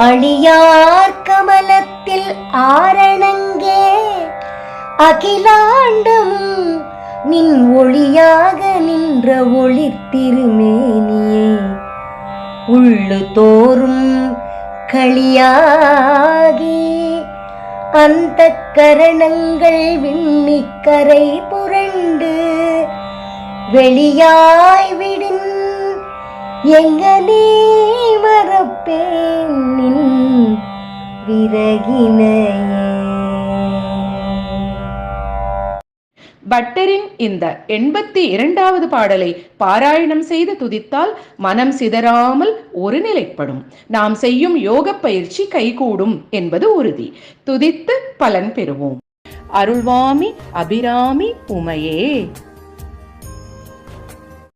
அழியார் கமலத்தில் ஆரணங்கே அகிலாண்டமும் நின் ஒளியாக நின்ற ஒளி திருமேனியே. உள்ளு தோறும் களியாகி அந்த கரணங்கள் விண்ணி கரை புரண்டு வெளியாய் விடின் எங்கனே விறகினையே பட்டரின் இந்த எண்பத்தி இரண்டாவது பாடலை பாராயணம் செய்து துதித்தால் மனம் சிதறாமல் ஒருநிலைப்படும் நாம் செய்யும் யோக பயிற்சி கைகூடும் என்பது உறுதி. துதித்து பலன் பெறுவோம். அருள்வாமி அபிராமி உமையே.